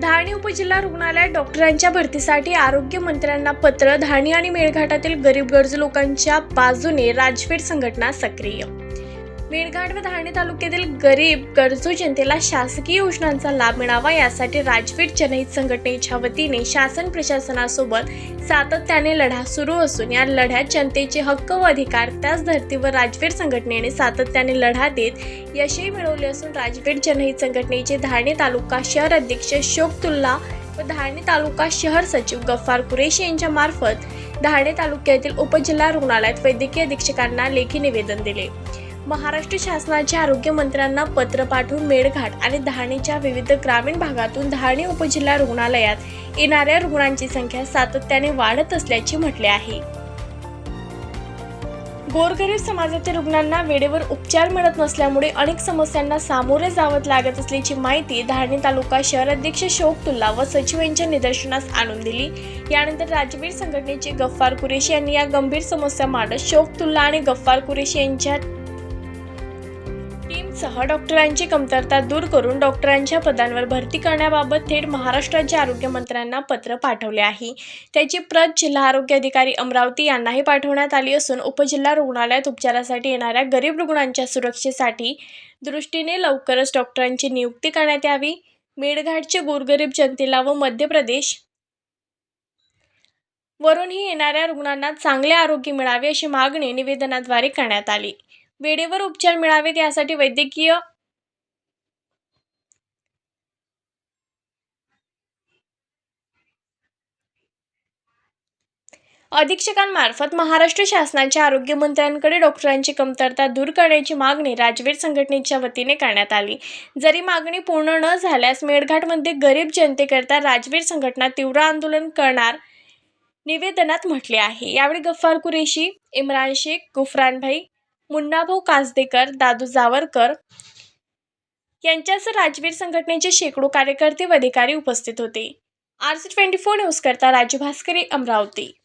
धारणी उपजिल्हा रुग्णालयात डॉक्टरांच्या भरतीसाठी आरोग्य मंत्र्यांना पत्र धारणी आणि मेळघाटातील गरीब गरजू लोकांच्या बाजूने राजवीर संघटना सक्रिय. मेळघाट व धारणी तालुक्यातील गरीब गरजू जनतेला शासकीय योजनांचा लाभ मिळावा यासाठी राजवीर जनहित संघटनेच्या वतीने शासन प्रशासनासोबत सातत्याने लढा सुरू असून या लढ्यात जनतेचे हक्क व अधिकार त्याच धर्तीवर राजवीर संघटनेने सातत्याने लढा देत यशही मिळवले असून राजवीर जनहित संघटनेचे धारणी तालुका शहर अध्यक्ष शोकतुल्ला व धारणी तालुका शहर सचिव गफ्फार कुरेशी यांच्या मार्फत धारणी तालुक्यातील उपजिल्हा रुग्णालयात वैद्यकीय अधीक्षकांना लेखी निवेदन दिले. महाराष्ट्र शासनाच्या आरोग्य मंत्र्यांना पत्र पाठवून मेळघाट आणि धारणीच्या विविध ग्रामीण भागातून धारणी उपजिल्हा रुग्णालयात येणाऱ्या रुग्णांची संख्या सातत्याने वाढत असल्याचे म्हटले आहे. गोरगरीब समाजातील रुग्णांना वेळेवर उपचार मिळत नसल्यामुळे अनेक समस्यांना सामोरे जावत लागत असल्याची माहिती धारणी तालुका शहर अध्यक्ष शोकतुल्ला व सचिव यांच्या निदर्शनास आणून दिली. यानंतर राजवीर संघटनेचे गफ्फार कुरेशी यांनी या गंभीर समस्या मांडत शोकतुल्ला आणि गफ्फार कुरेशी यांच्या सह डॉक्टरांची कमतरता दूर करून डॉक्टरांच्या पदांवर भरती करण्याबाबत थेट महाराष्ट्राच्या आरोग्यमंत्र्यांना पत्र पाठवले आहे. त्याची प्रत जिल्हा आरोग्य अधिकारी अमरावती यांनाही पाठवण्यात आली असून उपजिल्हा रुग्णालयात उपचारासाठी येणाऱ्या गरीब रुग्णांच्या सुरक्षेसाठी दृष्टीने लवकरच डॉक्टरांची नियुक्ती करण्यात यावी. मेळघाटचे गोरगरीब जनतेला व मध्य प्रदेश वरूनही येणाऱ्या रुग्णांना चांगले आरोग्य मिळावे अशी मागणी निवेदनाद्वारे करण्यात आली. वेळेवर उपचार मिळावेत यासाठी वैद्यकीय अधीक्षकांमार्फत महाराष्ट्र शासनाच्या आरोग्यमंत्र्यांकडे डॉक्टरांची कमतरता दूर करण्याची मागणी राजवीर संघटनेच्या वतीने करण्यात आली. जरी मागणी पूर्ण न झाल्यास मेळघाटमध्ये गरीब जनतेकरता राजवीर संघटना तीव्र आंदोलन करणार निवेदनात म्हटले आहे. यावेळी गफ्फार कुरेशी इम्रान शेख गुफरानभाई मुन्नाभाऊ कासदेकर दादू जावरकर यांच्यासह राजवीर संघटनेचे शेकडो कार्यकर्ते व अधिकारी उपस्थित होते. R C twenty four news करता राजू भास्करी अमरावती.